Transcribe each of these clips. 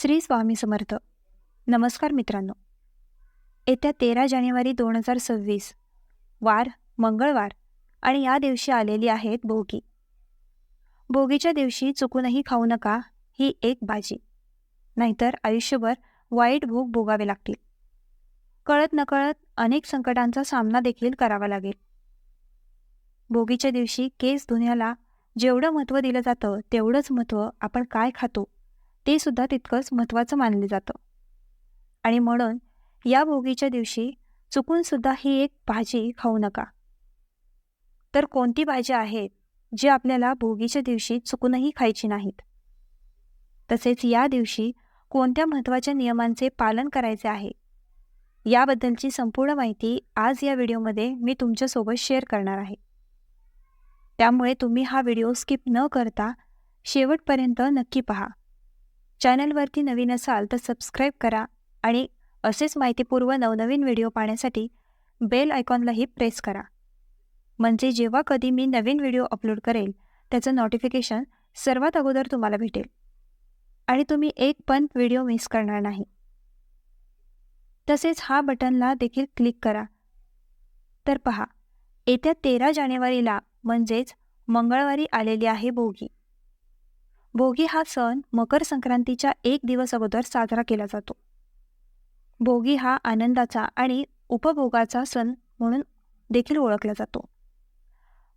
श्री स्वामी समर्थ. नमस्कार मित्रांनो. येत्या तेरा जानेवारी दोन हजार सव्वीस वार मंगळवार आणि या दिवशी आलेली आहेत भोगी. भोगीच्या दिवशी चुकूनही खाऊ नका ही एक भाजी नाहीतर आयुष्यभर वाईट भोग भोगावे लागतील. कळत नकळत अनेक संकटांचा सामना देखील करावा लागेल. भोगीच्या दिवशी केस धुण्याला जेवढं महत्त्व दिलं जातं तेवढंच महत्त्व आपण काय खातो ते सुद्धा तितकंच महत्त्वाचं मानलं जातं. आणि म्हणून या भोगीच्या दिवशी चुकून सुद्धा ही एक भाजी खाऊ नका. तर कोणती भाजी आहेत जी आपल्याला भोगीच्या दिवशी चुकूनही खायची नाहीत? तसेच या दिवशी कोणत्या महत्त्वाच्या नियमांचे पालन करायचे आहे? याबद्दलची संपूर्ण माहिती आज या व्हिडिओमध्ये मी तुमच्यासोबत शेअर करणार आहे. त्यामुळे तुम्ही हा व्हिडिओ स्किप न करता शेवटपर्यंत नक्की पहा. चॅनलवरती नवीन असाल तर सबस्क्राईब करा आणि असेच माहितीपूर्व नवनवीन व्हिडिओ पाहण्यासाठी बेल आयकॉनलाही प्रेस करा. म्हणजे जेव्हा कधी मी नवीन व्हिडिओ अपलोड करेल त्याचं नोटिफिकेशन सर्वात अगोदर तुम्हाला भेटेल. आणि तुम्ही एक पण व्हिडिओ मिस करणार नाही. तसेच हा बटनला देखील क्लिक करा. तर पहा येत्या तेरा जानेवारीला म्हणजेच मंगळवारी आलेली आहे भोगी. भोगी हा सण मकर संक्रांतीच्या एक दिवस अगोदर साजरा केला जातो. भोगी हा आनंदाचा आणि उपभोगाचा सण म्हणून देखील ओळखला जातो.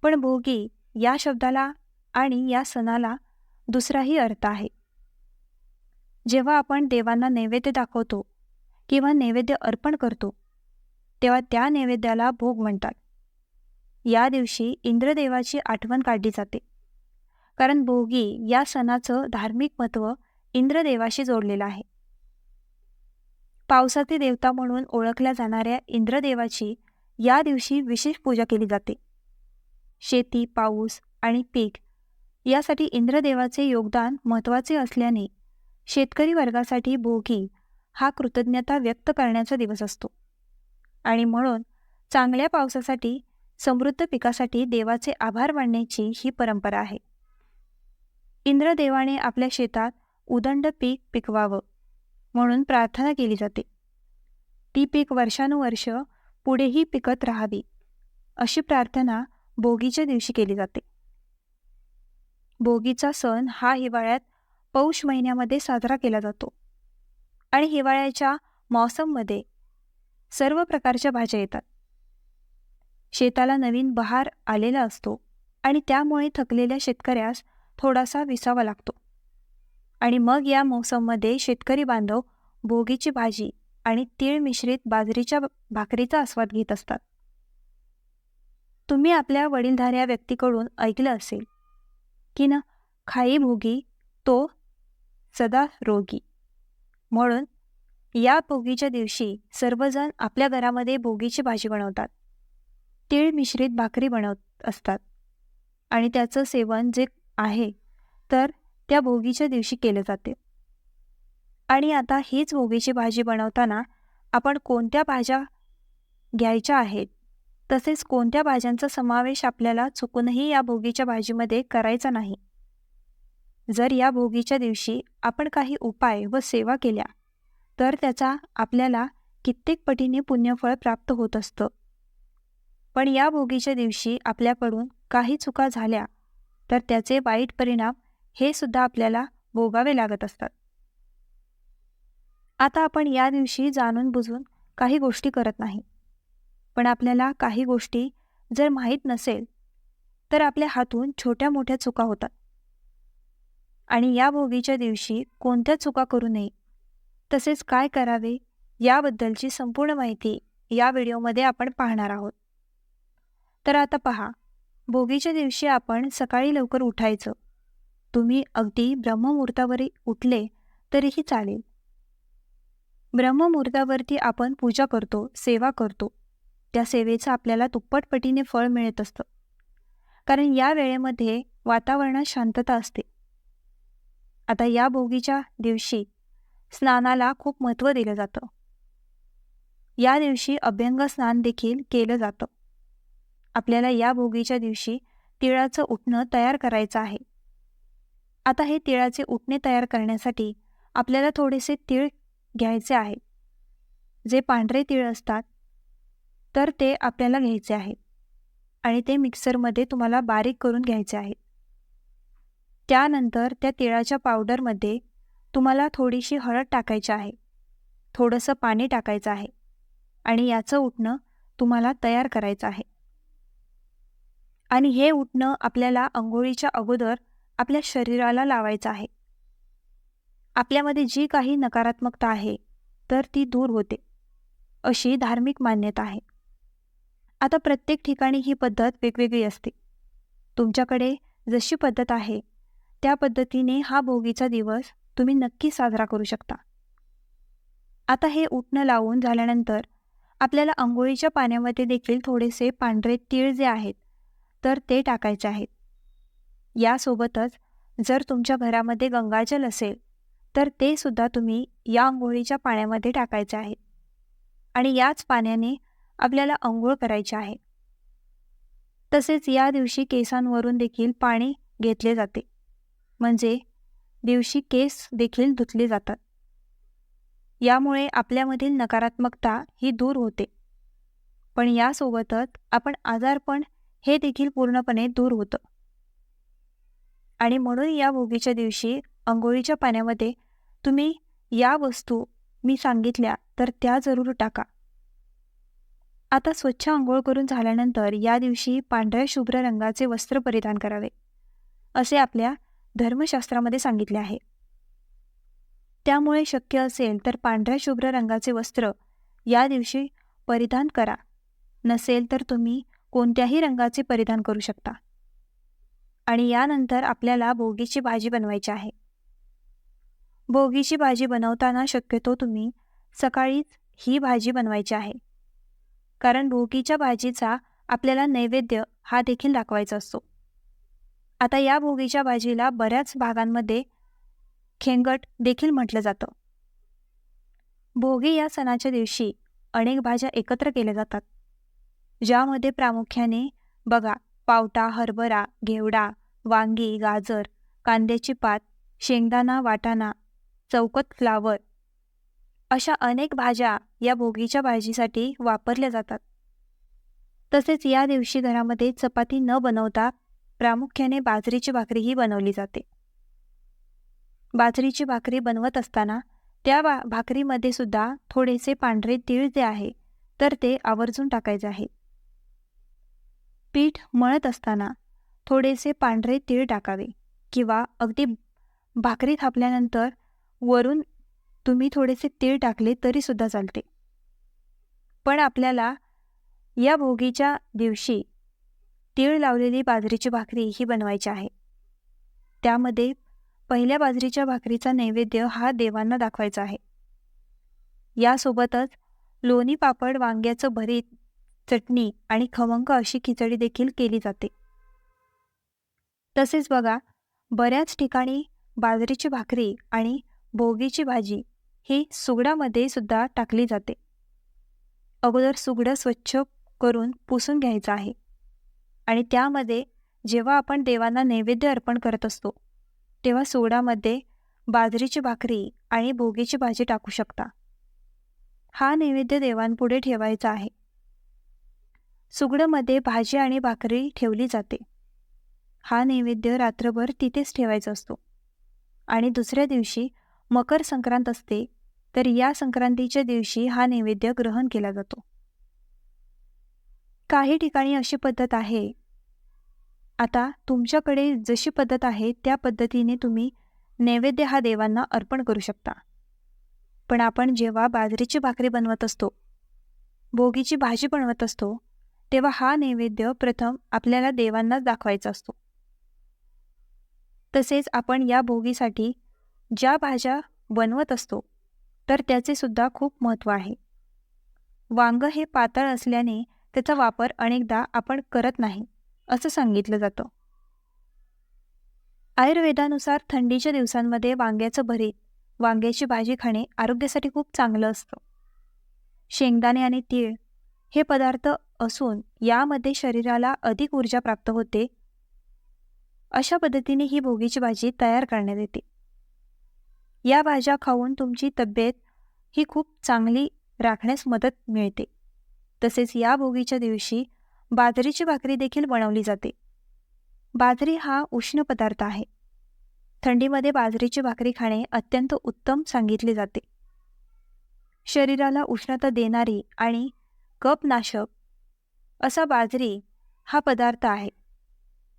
पण भोगी या शब्दाला आणि या सणाला दुसराही अर्थ आहे. जेव्हा आपण देवांना नैवेद्य दाखवतो किंवा नैवेद्य अर्पण करतो तेव्हा त्या नैवेद्याला भोग म्हणतात. या दिवशी इंद्रदेवाची आठवण काढली जाते. कारण भोगी या सणाचं धार्मिक महत्त्व इंद्रदेवाशी जोडलेलं आहे. पावसाचे देवता म्हणून ओळखल्या जाणाऱ्या इंद्रदेवाची या दिवशी विशेष पूजा केली जाते. शेती पाऊस आणि पीक यासाठी इंद्रदेवाचे योगदान महत्त्वाचे असल्याने शेतकरी वर्गासाठी भोगी हा कृतज्ञता व्यक्त करण्याचा दिवस असतो. आणि म्हणून चांगल्या पावसासाठी समृद्ध पिकासाठी देवाचे आभार मानण्याची ही परंपरा आहे. इंद्रदेवाने आपल्या शेतात उदंड पीक पिकवावं म्हणून प्रार्थना केली जाते. ती पीक वर्षानुवर्ष पुढेही पिकत राहावी अशी प्रार्थना भोगीच्या दिवशी केली जाते. भोगीचा सण हा हिवाळ्यात पौष महिन्यामध्ये साजरा केला जातो आणि हिवाळ्याच्या मौसममध्ये सर्व प्रकारच्या भाज्या येतात. शेताला नवीन बहार आलेला असतो आणि त्यामुळे थकलेल्या शेतकऱ्यास थोडासा विसावा लागतो. आणि मग या मोसममध्ये शेतकरी बांधव भोगीची भाजी आणि तीळ मिश्रित बाजरीच्या भाकरीचा आस्वाद घेत असतात. तुम्ही आपल्या वडीलधाऱ्या व्यक्तीकडून ऐकलं असेल की ना खाई भोगी तो सदा रोगी. म्हणून या भोगीच्या दिवशी सर्वजण आपल्या घरामध्ये भोगीची भाजी बनवतात. तीळ मिश्रित भाकरी बनवत असतात. आणि त्याचं सेवन जे आहे. तर त्या भोगीच्या दिवशी केलं जाते. आणि आता हीच भोगीची भाजी बनवताना आपण कोणत्या भाज्या घ्यायच्या आहेत? तसेच कोणत्या भाज्यांचा समावेश आपल्याला चुकूनही या भोगीच्या भाजीमध्ये करायचा नाही? जर या भोगीच्या दिवशी आपण काही उपाय व सेवा केल्या तर त्याचा आपल्याला कित्येक पटीने पुण्यफळ प्राप्त होत असतं. पण या भोगीच्या दिवशी आपल्याकडून काही चुका झाल्या तर त्याचे वाईट परिणाम हे सुद्धा आपल्याला भोगावे लागत असतात. आता आपण या दिवशी जाणून बुजून काही गोष्टी करत नाही. पण आपल्याला काही गोष्टी जर माहीत नसेल तर आपल्या हातून छोट्या मोठ्या चुका होतात. आणि या भोगीच्या दिवशी कोणत्या चुका करू नये तसेच काय करावे याबद्दलची संपूर्ण माहिती या व्हिडिओमध्ये आपण पाहणार आहोत. तर आता पहा भोगीच्या दिवशी आपण सकाळी लवकर उठायचं. तुम्ही अगदी ब्रह्ममुहूर्तावरी उठले तरीही चालेल. ब्रह्ममुहूर्तावरती आपण पूजा करतो सेवा करतो. त्या सेवेचं आपल्याला दुप्पट पटीने फळ मिळत असतं. कारण या वेळेमध्ये वातावरणात शांतता असते. आता या भोगीच्या दिवशी स्नानाला खूप महत्त्व दिलं जातं. या दिवशी अभ्यंग स्नान देखील केलं जातं. आपल्याला या भोगीच्या दिवशी तिळाचं उठणं तयार करायचं आहे. आता हे तिळाचे उठणे तयार करण्यासाठी आपल्याला थोडेसे तीळ घ्यायचे आहे. जे पांढरे तीळ असतात तर ते आपल्याला घ्यायचे आहे आणि ते मिक्सरमध्ये तुम्हाला बारीक करून घ्यायचे आहे. त्यानंतर त्या तिळाच्या पावडरमध्ये तुम्हाला थोडीशी हळद टाकायची आहे. थोडंसं पाणी टाकायचं आहे आणि याचं उठणं तुम्हाला तयार करायचं आहे. आणि हे उठणं आपल्याला आंघोळीच्या अगोदर आपल्या शरीराला लावायचं आहे. आपल्यामध्ये जी काही नकारात्मकता आहे तर ती दूर होते अशी धार्मिक मान्यता आहे. आता प्रत्येक ठिकाणी ही पद्धत वेगवेगळी असते. तुमच्याकडे जशी पद्धत आहे त्या पद्धतीने हा भोगीचा दिवस तुम्ही नक्की साजरा करू शकता. आता हे उठणं लावून झाल्यानंतर आपल्याला आंघोळीच्या पाण्यामध्ये देखील थोडेसे पांढरे तीळ जे आहेत तर ते टाकायचे आहेत. यासोबतच जर तुमच्या घरामध्ये गंगाजल असेल तर ते सुद्धा तुम्ही या आंघोळीच्या पाण्यामध्ये टाकायचे आहे आणि याच पाण्याने आपल्याला आंघोळ करायची आहे. तसेच या दिवशी केसांवरून देखील पाणी घेतले जाते. म्हणजे दिवशी केस देखील धुतले जातात. यामुळे आपल्यामधील नकारात्मकता ही दूर होते. पण यासोबतच आपण आजारपण हे देखील पूर्णपणे दूर होतं. आणि म्हणून या भोगीच्या दिवशी अंघोळीच्या पाण्यामध्ये तुम्ही या वस्तू मी सांगितल्या तर त्या जरूर टाका. आता स्वच्छ आंघोळ करून झाल्यानंतर या दिवशी पांढऱ्या शुभ्र रंगाचे वस्त्र परिधान करावे असे आपल्या धर्मशास्त्रामध्ये सांगितले आहे. त्यामुळे शक्य असेल तर पांढऱ्या शुभ्र रंगाचे वस्त्र या दिवशी परिधान करा. नसेल तर तुम्ही कोणत्याही रंगाचे परिधान करू शकता. आणि यानंतर आपल्याला भोगीची भाजी बनवायची आहे. भोगीची भाजी बनवताना शक्यतो तुम्ही सकाळीच ही भाजी बनवायची आहे. कारण भोगीच्या भाजीचा आपल्याला नैवेद्य हा देखील दाखवायचा असतो. आता या भोगीच्या भाजीला बऱ्याच भागांमध्ये खेंगट देखील म्हटलं जातं. भोगी या सणाच्या दिवशी अनेक भाज्या एकत्र केल्या जातात. ज्यामध्ये प्रामुख्याने बघा पावटा हरभरा घेवडा वांगी गाजर कांद्याची पात शेंगदाणा वाटाणा चौकत फ्लावर अशा अनेक भाज्या या भोगीच्या भाजीसाठी वापरल्या जातात. तसेच या दिवशी घरामध्ये चपाती न बनवता प्रामुख्याने बाजरीची भाकरीही बनवली जाते. बाजरीची भाकरी बनवत असताना त्या बा भाकरीमध्ये सुद्धा थोडेसे पांढरे तीळ जे आहे तर ते आवर्जून टाकायचे आहे. पीठ मळत असताना थोडेसे पांढरे तीळ टाकावे किंवा अगदी भाकरी थापल्यानंतर वरून तुम्ही थोडेसे तीळ टाकले तरीसुद्धा चालते. पण आपल्याला या भोगीच्या दिवशी तीळ लावलेली बाजरीची भाकरी ही बनवायची आहे. त्यामध्ये पहिल्या बाजरीच्या भाकरीचा नैवेद्य हा देवांना दाखवायचा आहे. यासोबतच लोणी पापड वांग्याचं भरीत चटणी आणि खवंग अशी खिचडी देखील केली जाते. तसेच बघा बऱ्याच ठिकाणी बाजरीची भाकरी आणि भोगीची भाजी ही सुगडामध्ये सुद्धा टाकली जाते. अगोदर सुगडं स्वच्छ करून पुसून घ्यायचं आहे. आणि त्यामध्ये जेव्हा आपण देवांना नैवेद्य अर्पण करत असतो तेव्हा सुगडामध्ये बाजरीची भाकरी आणि भोगीची भाजी टाकू शकता. हा नैवेद्य देवांपुढे ठेवायचा आहे. सुगडमध्ये भाजी आणि भाकरी ठेवली जाते. हा नैवेद्य रात्रभर तिथेच ठेवायचा असतो. आणि दुसऱ्या दिवशी मकर संक्रांत असते तर या संक्रांतीच्या दिवशी हा नैवेद्य ग्रहण केला जातो. काही ठिकाणी अशी पद्धत आहे. आता तुमच्याकडे जशी पद्धत आहे त्या पद्धतीने तुम्ही नैवेद्य हा देवांना अर्पण करू शकता. पण आपण जेव्हा बाजरीची भाकरी बनवत असतो भोगीची भाजी बनवत असतो तेव्हा हा नैवेद्य प्रथम आपल्याला देवांनाच दाखवायचा असतो. तसेच आपण या भोगीसाठी ज्या भाज्या बनवत असतो तर त्याचे सुद्धा खूप महत्त्व आहे. वांग हे पातळ असल्याने त्याचा वापर अनेकदा आपण करत नाही असं सांगितलं जातं. आयुर्वेदानुसार थंडीच्या दिवसांमध्ये वांग्याचं भरीत वांग्याची भाजी खाणे आरोग्यासाठी खूप चांगलं असतं. शेंगदाणे आणि तीळ हे पदार्थ असून यामध्ये शरीराला अधिक ऊर्जा प्राप्त होते. अशा पद्धतीने ही भोगीची भाजी तयार करण्यात येते. या भाज्या खाऊन तुमची तब्येत ही खूप चांगली राखण्यास मदत मिळते. तसेच या भोगीच्या दिवशी बाजरीची भाकरी देखील बनवली जाते. बाजरी हा उष्ण पदार्थ आहे. थंडीमध्ये बाजरीची भाकरी खाणे अत्यंत उत्तम सांगितले जाते. शरीराला उष्णता देणारी आणि कपनाशक असा बाजरी हा पदार्थ आहे.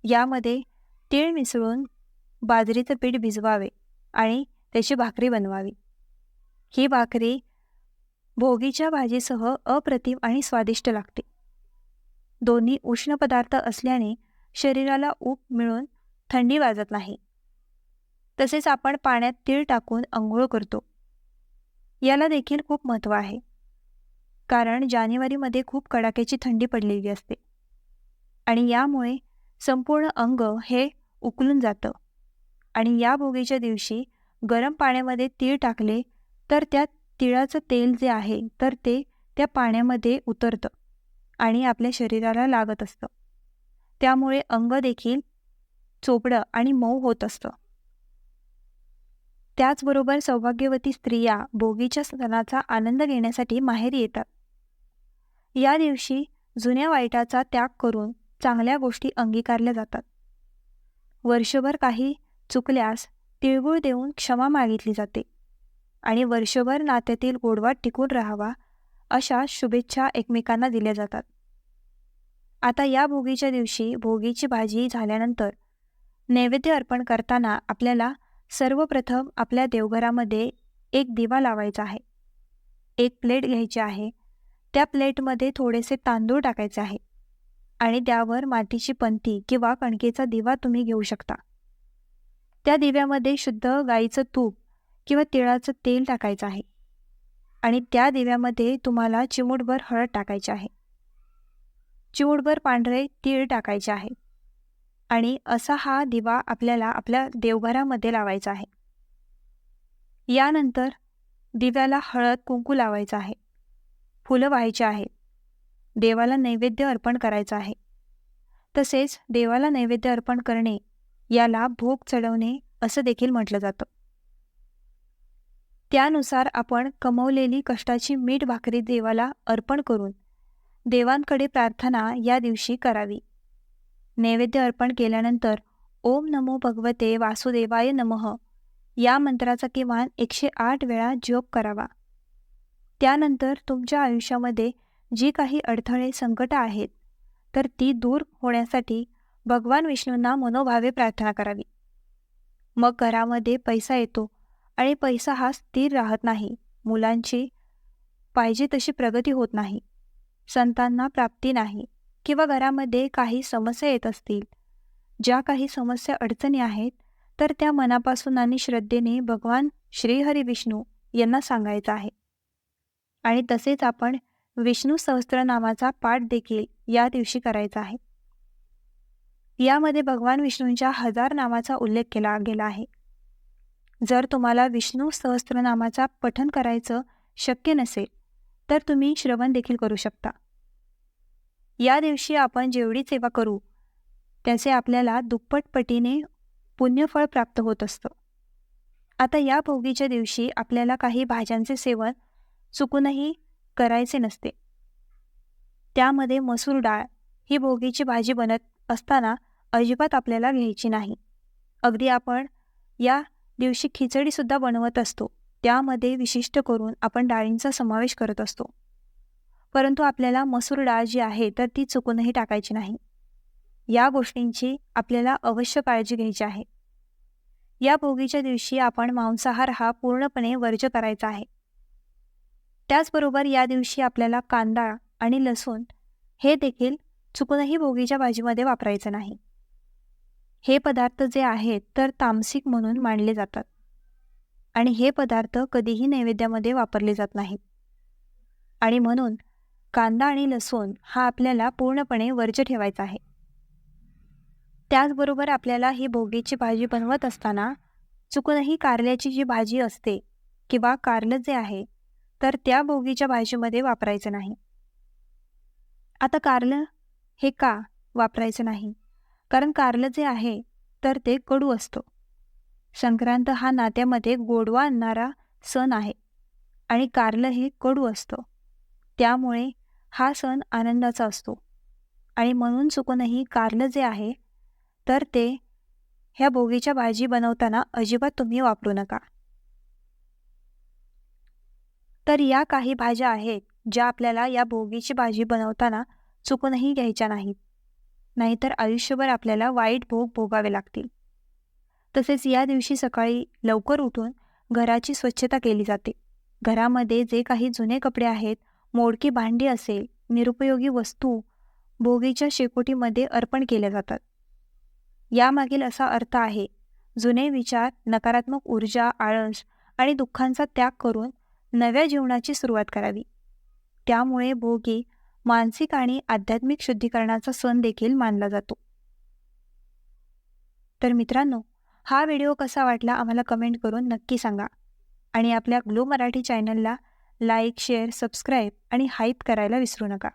यामध्ये तीळ मिसळून बाजरीचं पीठ भिजवावे आणि त्याची भाकरी बनवावी. ही भाकरी भोगीच्या भाजीसह अप्रतिम आणि स्वादिष्ट लागते. दोन्ही उष्ण पदार्थ असल्याने शरीराला ऊब मिळून थंडी वाजत नाही. तसेच आपण पाण्यात तीळ टाकून आंघोळ करतो. याला देखील खूप महत्त्व आहे. कारण जानेवारीमध्ये खूप कडाक्याची थंडी पडलेली असते. आणि यामुळे संपूर्ण अंग हे उकलून जातं. आणि या भोगीच्या दिवशी गरम पाण्यामध्ये तीळ टाकले तर त्या तिळाचं तेल जे आहे तर ते त्या पाण्यामध्ये उतरतं आणि आपल्या शरीराला लागत असतं. त्यामुळे अंग देखील चोपडं आणि मऊ होत असतं. त्याचबरोबर सौभाग्यवती स्त्रिया भोगीच्या सणाचा आनंद घेण्यासाठी माहेरी येतात. या दिवशी जुन्या वाईटाचा त्याग करून चांगल्या गोष्टी अंगीकारल्या जातात. वर्षभर काही चुकल्यास तिळगुळ देऊन क्षमा मागितली जाते आणि वर्षभर नात्यातील गोडवा टिकून राहावा अशा शुभेच्छा एकमेकांना दिल्या जातात. आता या भोगीच्या दिवशी भोगीची भाजी झाल्यानंतर नैवेद्य अर्पण करताना आपल्याला सर्वप्रथम आपल्या देवघरामध्ये एक दिवा लावायचा आहे. एक प्लेट घ्यायची आहे. त्या प्लेटमध्ये थोडेसे तांदूळ टाकायचे आहे. आणि त्यावर मातीची पंती किंवा कणकेचा दिवा तुम्ही घेऊ शकता. त्या दिव्यामध्ये शुद्ध गाईचं तूप किंवा तिळाचं तेल टाकायचं आहे. आणि त्या दिव्यामध्ये तुम्हाला चिमूटभर हळद टाकायची आहे. चिमूटभर पांढरे तीळ टाकायचे आहे. आणि असा हा दिवा आपल्याला आपल्या देवघरामध्ये लावायचा आहे. यानंतर दिव्याला हळद कुंकू लावायचं आहे. फुलं व्हायची आहेत देवाला नैवेद्य अर्पण करायचं आहे. तसेच देवाला नैवेद्य अर्पण करणे याला भोग चढवणे असं देखील म्हटलं जातं. त्यानुसार आपण कमवलेली कष्टाची मीठ भाकरी देवाला अर्पण करून देवांकडे प्रार्थना या दिवशी करावी. नैवेद्य अर्पण केल्यानंतर ओम नमो भगवते वासुदेवाय नमः. या मंत्राचा किमान एकशे आठ वेळा जप करावा. त्यानंतर तुमच्या आयुष्यामध्ये जी काही अडथळे संकटं आहेत तर ती दूर होण्यासाठी भगवान विष्णूंना मनोभावे प्रार्थना करावी. मग घरामध्ये पैसा येतो आणि पैसा हा स्थिर राहत नाही. मुलांची पाहिजे तशी प्रगती होत नाही. संतांना प्राप्ती नाही. किंवा घरामध्ये काही समस्या येत असतील ज्या काही समस्या अडचणी आहेत तर त्या मनापासून आणि श्रद्धेने भगवान श्रीहरी विष्णू यांना सांगायचं आहे. आणि तसेच आपण विष्णू सहस्त्रनामाचा पाठ देखील या दिवशी करायचा आहे. यामध्ये भगवान विष्णूंच्या हजार नामाचा उल्लेख केला गेला आहे. जर तुम्हाला विष्णू सहस्त्रनामाचा पठन करायचं शक्य नसेल तर तुम्ही श्रवण देखील करू शकता. या दिवशी आपण जेवढी सेवा करू त्याचे आपल्याला दुप्पट पटीने पुण्यफळ प्राप्त होत असतं. आता या भोगीच्या दिवशी आपल्याला काही भाज्यांचे सेवन चुकूनही करायचे नसते. त्यामध्ये मसूर डाळ ही भोगीची भाजी बनत असताना अजिबात आपल्याला घ्यायची नाही. अगदी आपण या दिवशी खिचडीसुद्धा बनवत असतो. त्यामध्ये विशिष्ट करून आपण डाळींचा समावेश करत असतो. परंतु आपल्याला मसूर डाळ जी आहे तर ती चुकूनही टाकायची नाही. या गोष्टींची आपल्याला अवश्य काळजी घ्यायची आहे. या भोगीच्या दिवशी आपण मांसाहार हा पूर्णपणे वर्ज करायचा आहे. त्याचबरोबर या दिवशी आपल्याला कांदा आणि लसूण हे देखील चुकूनही भोगीच्या भाजीमध्ये वापरायचं नाही. हे पदार्थ जे आहेत तर तामसिक म्हणून मानले जातात. आणि हे पदार्थ कधीही नैवेद्यामध्ये वापरले जात नाहीत. आणि म्हणून कांदा आणि लसूण हा आपल्याला पूर्णपणे वर्ज ठेवायचा आहे. त्याचबरोबर आपल्याला ही भोगीची भाजी बनवत असताना चुकूनही कारल्याची जी भाजी असते किंवा कारलं जे आहे तर त्या भोगीच्या भाजीमध्ये वापरायचं नाही. आता कारलं हे का वापरायचं नाही? कारण कारलं जे आहे तर ते कडू असतो. संक्रांत हा नात्यामध्ये गोडवा आणणारा सण आहे आणि कारलं हे कडू असतो. त्यामुळे हा सण आनंदाचा असतो. आणि म्हणून चुकूनही कारलं जे आहे तर ते ह्या भोगीच्या भाजी बनवताना अजिबात तुम्ही वापरू नका. तर या काही भाज्या आहेत ज्या आपल्याला या भोगीची भाजी बनवताना चुकूनही घ्यायच्या नाहीत. नाहीतर आयुष्यभर आपल्याला वाईट भोग भोगावे लागतील. तसेच या दिवशी सकाळी लवकर उठून घराची स्वच्छता केली जाते. घरामध्ये जे काही जुने कपडे आहेत मोडकी भांडी असेल निरुपयोगी वस्तू भोगीच्या शेकोटीमध्ये अर्पण केल्या जातात. यामागील असा अर्थ आहे जुने विचार नकारात्मक ऊर्जा आळस आणि दुःखांचा त्याग करून नव्या जीवनाची सुरुवात करावी. त्यामुळे भोगी मानसिक आणि आध्यात्मिक शुद्धीकरणाचा सण देखील मानला जातो. तर मित्रांनो हा व्हिडिओ कसा वाटला आम्हाला कमेंट करून नक्की सांगा. आणि आपल्या ग्लो मराठी चॅनलला लाईक शेअर सबस्क्राईब आणि हाईप करायला विसरू नका.